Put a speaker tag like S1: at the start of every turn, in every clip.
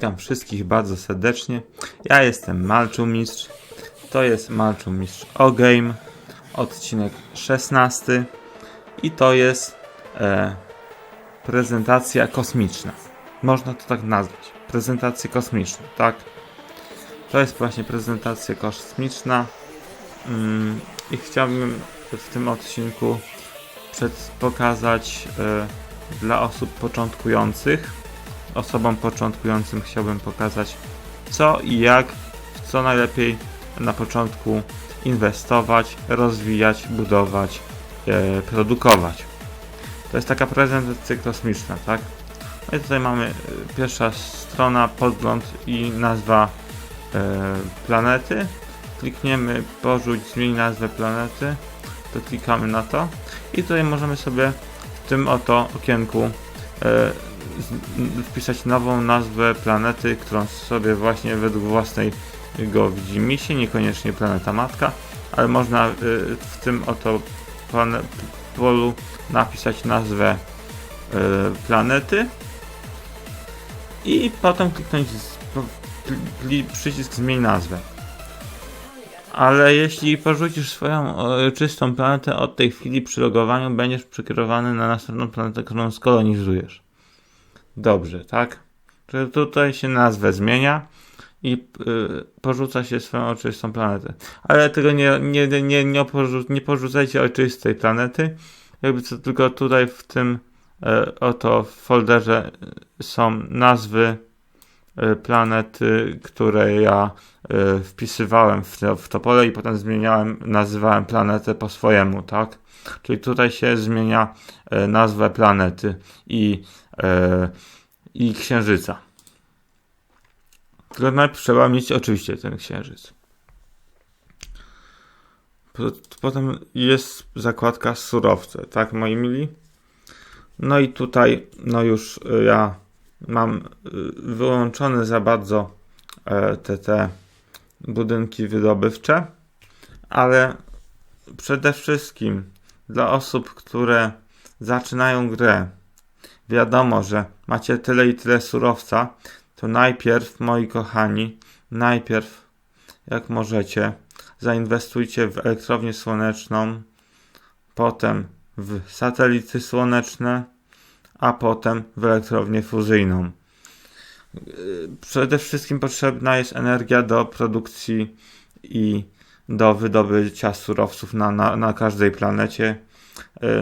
S1: Witam wszystkich bardzo serdecznie. Ja jestem Malczu Mistrz. To jest Malczu Mistrz O Game, odcinek 16 i to jest e, prezentacja kosmiczna. Można to tak nazwać. Prezentacja kosmiczna, tak? To jest właśnie prezentacja kosmiczna mm, i chciałbym w tym odcinku przed, pokazać e, dla osób początkujących osobom początkującym chciałbym pokazać co i jak, w co najlepiej na początku inwestować, rozwijać, budować, e, produkować. To jest taka prezentacja kosmiczna, tak? No i tutaj mamy e, pierwsza strona, podgląd i nazwa e, planety. Klikniemy porzuć, zmień nazwę planety, to klikamy na to i tutaj możemy sobie w tym oto okienku e, wpisać nową nazwę planety, którą sobie właśnie według własnej go widzimisię, niekoniecznie planeta matka, ale można y, w tym oto polu napisać nazwę y, planety i potem kliknąć przycisk zmień nazwę. Ale jeśli porzucisz swoją czystą planetę od tej chwili przy logowaniu, będziesz przekierowany na następną planetę, którą skolonizujesz. Dobrze, tak? Że tutaj się nazwę zmienia i y, porzuca się swoją oczywistą planetę. Ale tego nie, nie, nie, nie, porzu, nie porzucajcie oczywistej planety. Jakby co tylko tutaj w tym y, oto folderze y, są nazwy y, planet, y, które ja y, wpisywałem w to, w to pole i potem zmieniałem, nazywałem planetę po swojemu, tak? Czyli tutaj się zmienia nazwę planety i e, i księżyca. Tylko najpierw trzeba mieć oczywiście ten księżyc. Po- Potem jest zakładka surowce, tak moi mili? No i tutaj, no już e, ja mam e, wyłączone za bardzo e, te, te budynki wydobywcze, ale przede wszystkim dla osób, które zaczynają grę, wiadomo, że macie tyle i tyle surowca, to najpierw, moi kochani, najpierw, jak możecie, zainwestujcie w elektrownię słoneczną, potem w satelity słoneczne, a potem w elektrownię fuzyjną. Przede wszystkim potrzebna jest energia do produkcji i do wydobycia surowców na, na, na każdej planecie.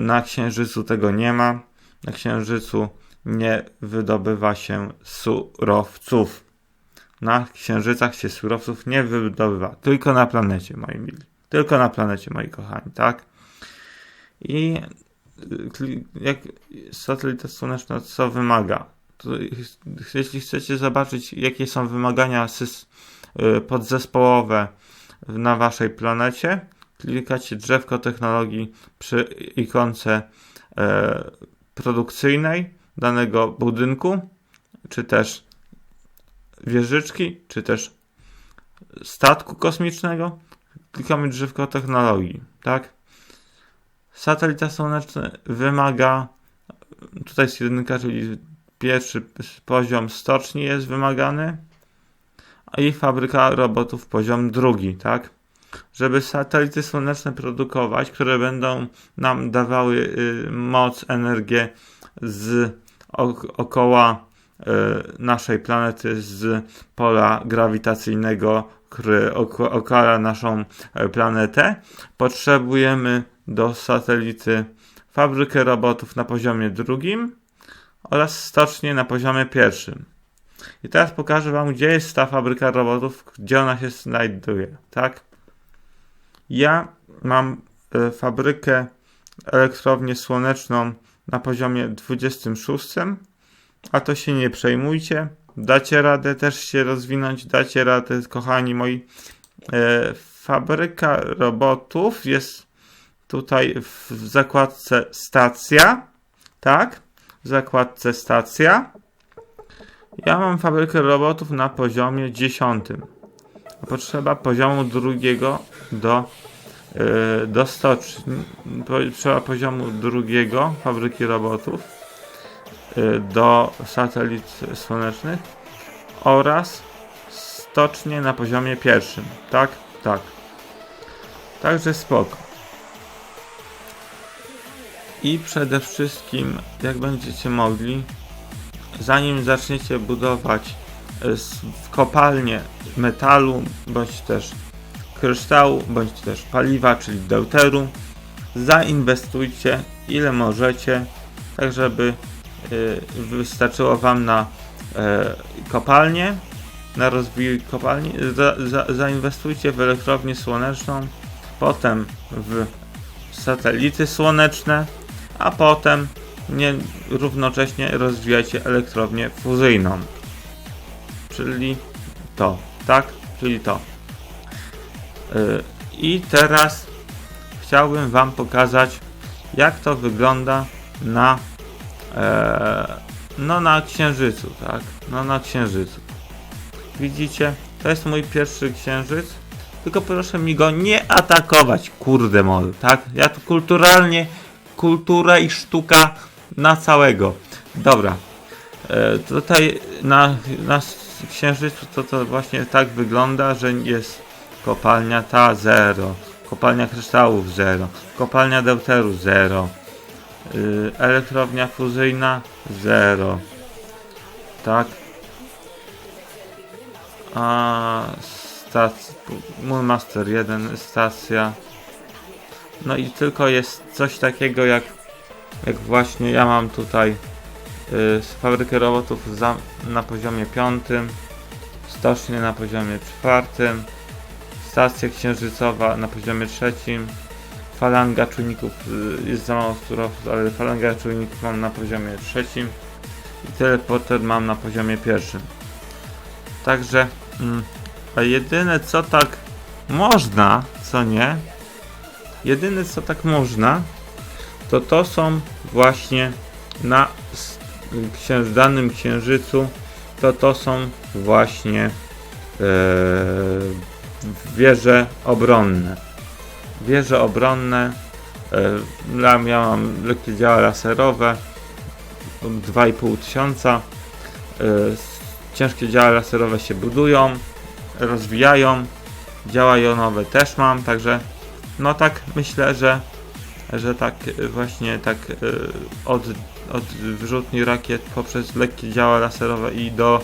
S1: Na Księżycu tego nie ma. Na Księżycu nie wydobywa się surowców. Na Księżycach się surowców nie wydobywa. Tylko na planecie, moi mili. Tylko na planecie, moi kochani, tak? I y, jak satelita słoneczna co wymaga? To, jeśli chcecie zobaczyć, jakie są wymagania y, podzespołowe na waszej planecie, klikacie drzewko technologii przy ikonce e, produkcyjnej danego budynku, czy też wieżyczki, czy też statku kosmicznego, klikamy drzewko technologii, tak? Satelita słoneczny wymaga, tutaj jest jedynka, czyli pierwszy poziom stoczni jest wymagany, i fabryka robotów poziom drugi, tak? Żeby satelity słoneczne produkować, które będą nam dawały y, moc, energię z ok- okoła y, naszej planety, z pola grawitacyjnego, który okala naszą e, planetę, potrzebujemy do satelity fabrykę robotów na poziomie drugim oraz stocznię na poziomie pierwszym. I teraz pokażę Wam, gdzie jest ta fabryka robotów, gdzie ona się znajduje, tak? Ja mam e, fabrykę, elektrownię słoneczną na poziomie 26, a to się nie przejmujcie. Dacie radę też się rozwinąć, dacie radę, kochani moi. E, fabryka robotów jest tutaj w, w zakładce stacja, tak? W zakładce stacja. Ja mam fabrykę robotów na poziomie 10. Potrzeba poziomu drugiego do e, do stoczni, po, trzeba poziomu drugiego fabryki robotów e, do satelit słonecznych oraz stocznie na poziomie pierwszym. Tak? Tak. Także spoko. I przede wszystkim, jak będziecie mogli, zanim zaczniecie budować w kopalnię metalu, bądź też kryształu, bądź też paliwa, czyli deuteru, zainwestujcie ile możecie, tak żeby e, wystarczyło Wam na e, kopalnię, na rozwój kopalni. Za, za, zainwestujcie w elektrownię słoneczną, potem w satelity słoneczne, a potem nie, równocześnie rozwijajcie elektrownię fuzyjną. Czyli to, tak? Czyli to. Yy, I teraz chciałbym Wam pokazać, jak to wygląda na e, no na księżycu, tak? No na księżycu. Widzicie? To jest mój pierwszy księżyc. Tylko proszę mi go nie atakować, kurde mol, tak? Ja tu kulturalnie, kultura i sztuka na całego. Dobra. E, tutaj na, na księżycu to, to właśnie tak wygląda, że jest kopalnia ta 0, kopalnia kryształów 0, kopalnia deuteru 0, y, elektrownia fuzyjna 0. Tak. A stacja, Moonmaster 1 stacja. No i tylko jest coś takiego jak jak właśnie ja mam tutaj fabrykę robotów na poziomie piątym, stocznię na poziomie czwartym, stacja księżycowa na poziomie trzecim, falanga czujników y, jest za mało surowców, ale falanga czujników mam na poziomie trzecim i teleporter mam na poziomie pierwszym. Także mm, a jedyne co tak można, co nie, jedyne co tak można, to to są właśnie na księż, danym księżycu, to to są właśnie e, wieże obronne. Wieże obronne, e, ja mam lekkie działa laserowe, 2,5 tysiąca. E, ciężkie działa laserowe się budują, rozwijają, działa jonowe też mam, także no tak myślę, że że tak właśnie tak od, od wyrzutni rakiet poprzez lekkie działa laserowe i do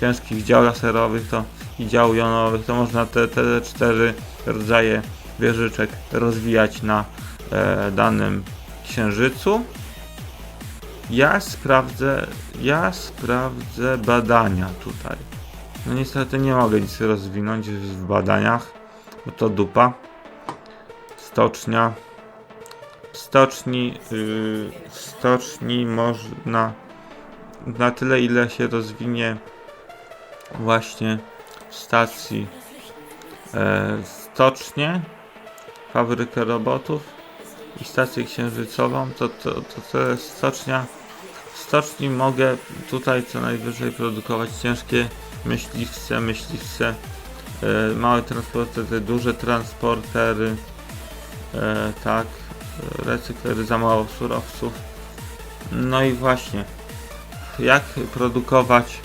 S1: ciężkich dział laserowych to i dział jonowych to można te, te cztery rodzaje wieżyczek rozwijać na e, danym księżycu. Ja sprawdzę, ja sprawdzę badania tutaj. No niestety nie mogę nic rozwinąć w badaniach, bo to dupa. Stocznia, w stoczni, yy, w stoczni można na tyle ile się rozwinie właśnie w stacji e, stocznie, fabrykę robotów i stację księżycową, to, to, to, to jest stocznia. W stoczni mogę tutaj co najwyżej produkować ciężkie myśliwce, myśliwce, e, małe transportery, duże transportery, e, tak, recyklery za surowców. No i właśnie, jak produkować,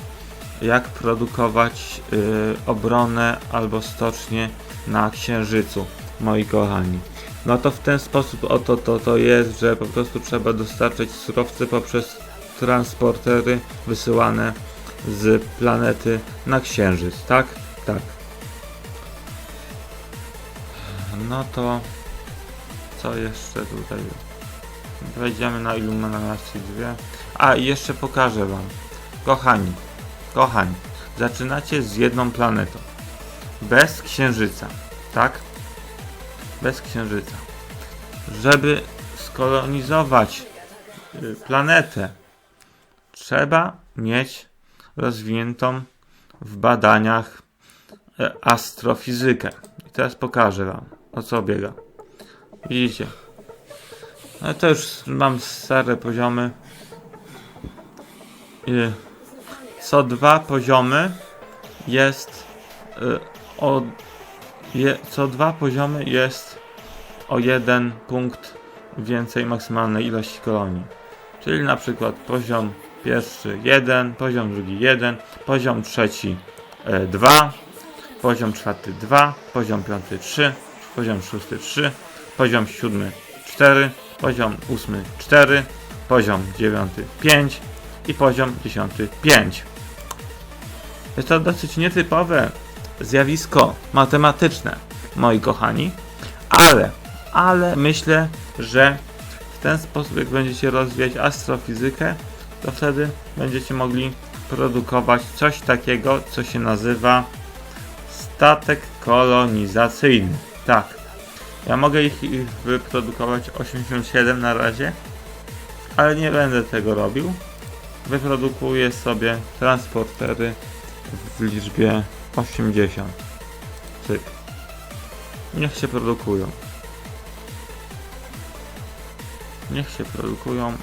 S1: jak produkować y, obronę albo stocznię na księżycu, moi kochani. No to w ten sposób oto to, to jest, że po prostu trzeba dostarczać surowce poprzez transportery wysyłane z planety na księżyc, tak? Tak. No to co jeszcze tutaj? Wejdziemy na iluminację 2. A i jeszcze pokażę wam. Kochani, kochani, zaczynacie z jedną planetą. Bez księżyca, tak? Bez księżyca. Żeby skolonizować y, planetę, trzeba mieć rozwiniętą w badaniach e, astrofizykę. I teraz pokażę wam, o co biega. Widzicie? No to już mam stare poziomy. Y, Co dwa poziomy jest y, o je, co dwa poziomy jest o jeden punkt więcej maksymalnej ilości kolonii. Czyli na przykład poziom pierwszy 1, poziom drugi 1, poziom trzeci 2, poziom czwarty 2, poziom piąty 3, poziom szósty 3, poziom siódmy 4, poziom ósmy 4, poziom dziewiąty 5 i poziom dziesiąty 5. Jest to dosyć nietypowe zjawisko matematyczne, moi kochani, ale, ale myślę, że w ten sposób, jak będziecie rozwijać astrofizykę, to wtedy będziecie mogli produkować coś takiego, co się nazywa statek kolonizacyjny. Tak. Ja mogę ich, ich wyprodukować 87 na razie, ale nie będę tego robił. Wyprodukuję sobie transportery w liczbie 80. Cyk. Niech się produkują. Niech się produkują. E,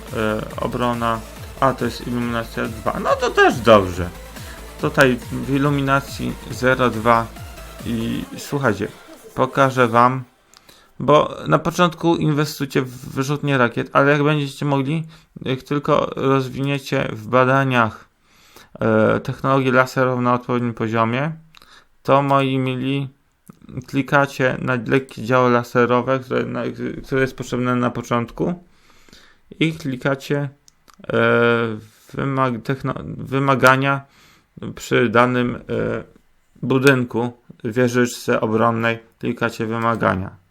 S1: obrona. A, to jest iluminacja 2. No to też dobrze. Tutaj w iluminacji 0,2 i słuchajcie, pokażę wam, bo na początku inwestujcie w wyrzutnie rakiet, ale jak będziecie mogli, jak tylko rozwiniecie w badaniach e, technologię laserową na odpowiednim poziomie, to moi mili klikacie na lekkie działo laserowe, które, na, które jest potrzebne na początku i klikacie e, wymag, wymagania przy danym e, budynku wieżyczce obronnej klikacie wymagania.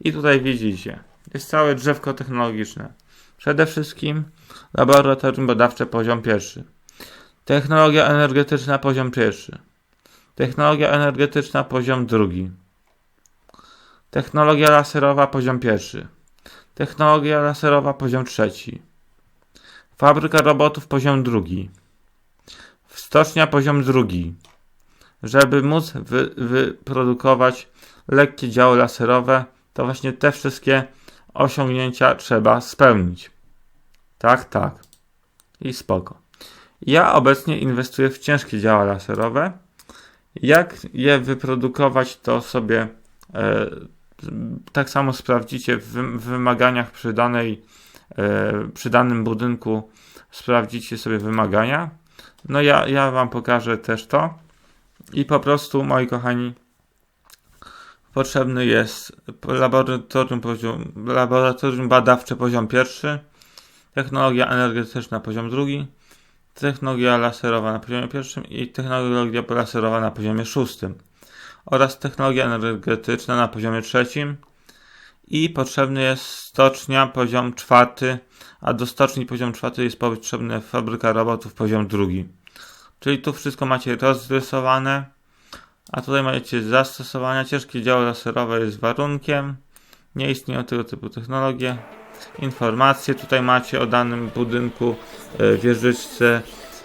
S1: I tutaj widzicie, jest całe drzewko technologiczne. Przede wszystkim laboratorium badawcze poziom pierwszy. Technologia energetyczna poziom pierwszy. Technologia energetyczna poziom drugi. Technologia laserowa poziom pierwszy. Technologia laserowa poziom trzeci. Fabryka robotów poziom drugi. Stocznia poziom drugi. Żeby móc wy, wyprodukować lekkie działo laserowe, to właśnie te wszystkie osiągnięcia trzeba spełnić. Tak, tak. I spoko. Ja obecnie inwestuję w ciężkie działa laserowe. Jak je wyprodukować, to sobie e, tak samo sprawdzicie w, wymaganiach przy, danej, e, przy danym budynku. Sprawdzicie sobie wymagania. No ja, ja Wam pokażę też to. I po prostu, moi kochani, potrzebny jest laboratorium, poziom, laboratorium badawcze poziom pierwszy, technologia energetyczna poziom drugi, technologia laserowa na poziomie pierwszym i technologia laserowa na poziomie szóstym oraz technologia energetyczna na poziomie trzecim i potrzebny jest stocznia poziom czwarty, a do stoczni poziom czwarty jest potrzebna fabryka robotów poziom drugi. Czyli tu wszystko macie rozrysowane, a tutaj macie zastosowania. Ciężkie działo laserowe jest warunkiem. Nie istnieją tego typu technologie. Informacje tutaj macie o danym budynku, e, wieżyczce,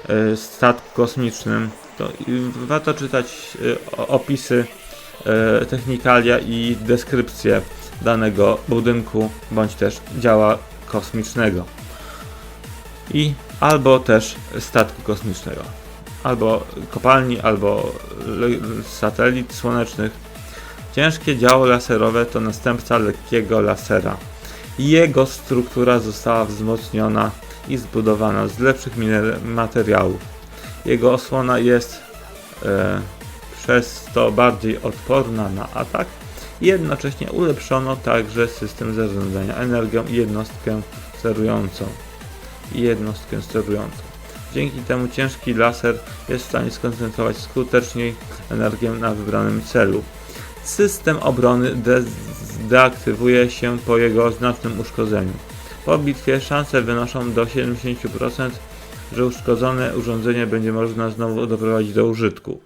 S1: e, statku kosmicznym. To warto czytać e, opisy, technikalia i deskrypcje danego budynku bądź też działa kosmicznego i albo też statku kosmicznego albo kopalni, albo satelit słonecznych. Ciężkie działo laserowe to następca lekkiego lasera. Jego struktura została wzmocniona i zbudowana z lepszych materiałów. Jego osłona jest e, przez to bardziej odporna na atak. Jednocześnie ulepszono także system zarządzania energią i jednostkę sterującą. Jednostkę sterującą. Dzięki temu ciężki laser jest w stanie skoncentrować skuteczniej energię na wybranym celu. System obrony de deaktywuje się po jego znacznym uszkodzeniu. Po bitwie szanse wynoszą do 70%, że uszkodzone urządzenie będzie można znowu doprowadzić do użytku.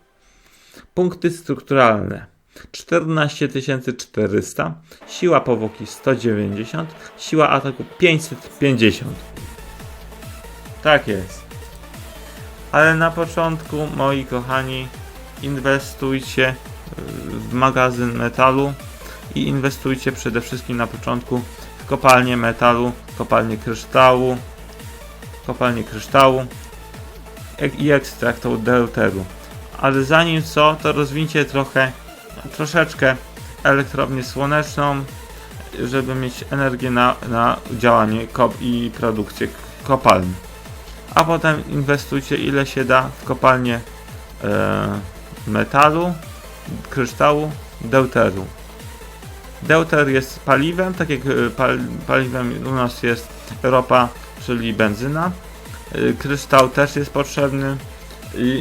S1: Punkty strukturalne 14400, siła powłoki 190, siła ataku 550. Tak jest. Ale na początku, moi kochani, inwestujcie w magazyn metalu i inwestujcie przede wszystkim na początku w kopalnię metalu, kopalnię kryształu, kopalnię kryształu i ekstrakt deuteru. Ale zanim co, to rozwincie trochę, troszeczkę elektrownię słoneczną, żeby mieć energię na, na działanie kop i produkcję kopalni. A potem inwestujcie ile się da w kopalnię e, metalu, kryształu, deuteru. Deuter jest paliwem, tak jak e, pal, paliwem u nas jest ropa, czyli benzyna. E, Kryształ też jest potrzebny,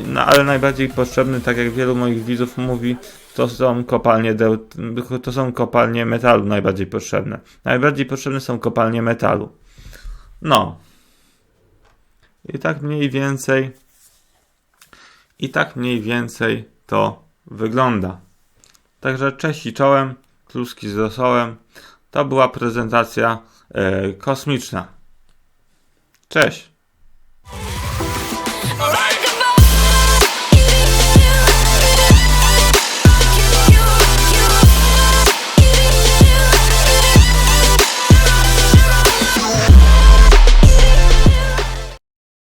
S1: no, ale najbardziej potrzebny, tak jak wielu moich widzów mówi, to są kopalnie to są kopalnie metalu najbardziej potrzebne. Najbardziej potrzebne są kopalnie metalu. No. I tak mniej więcej i tak mniej więcej to wygląda. Także cześć i czołem, kluski z rosołem. To była prezentacja e, kosmiczna. Cześć.